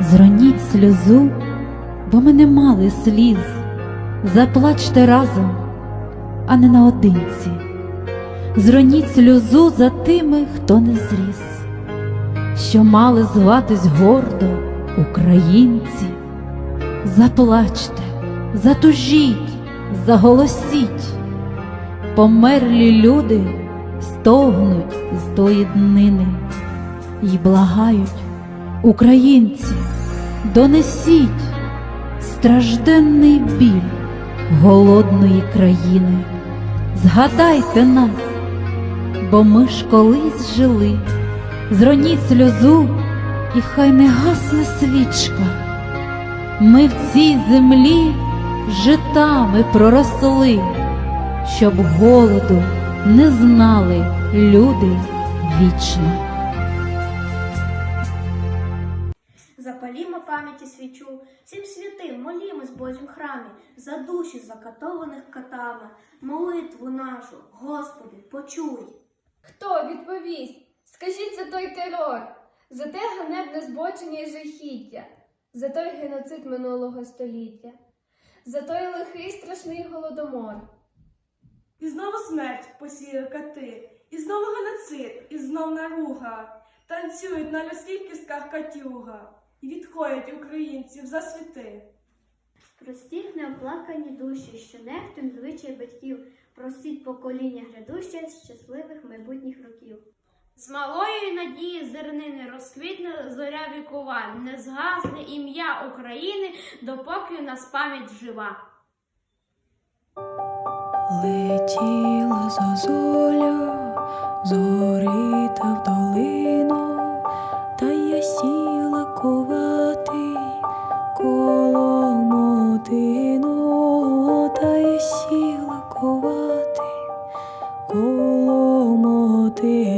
Зроніть сльозу, бо ми не мали сліз. Заплачте разом, а не наодинці. Зроніть сльозу за тими, хто не зріс, що мали зватись гордо українці. Заплачте, затужіть, заголосіть. Померлі люди стогнуть з тої днини й благають, українці, донесіть стражденний біль голодної країни. Згадайте нас, бо ми ж колись жили, зроніть сльозу, і хай не гасне свічка. Ми в цій землі житами проросли, щоб голоду не знали люди вічно. Запалімо пам'яті свічу, всім святим молімось в Божім храмі, за душі закатованих катами, молитву нашу, Господи, почуй. Хто відповість? Скажіть за той терор, за те ганебне збочення і жахіття, за той геноцид минулого століття, за той лихий страшний голодомор. І знову смерть посіє кати, і знову геноцид, і знов наруга. Танцюють на людських кістках катюга, і відходять українців за світи. Простіть неоплакані душі, що нехтим звичай батьків, просіть покоління грядуще щасливих майбутніх років. З малої надії зернини розквітне зоря вікова, не згасне ім'я України, допоки у нас пам'ять жива. Летіла зозуля, зорі. see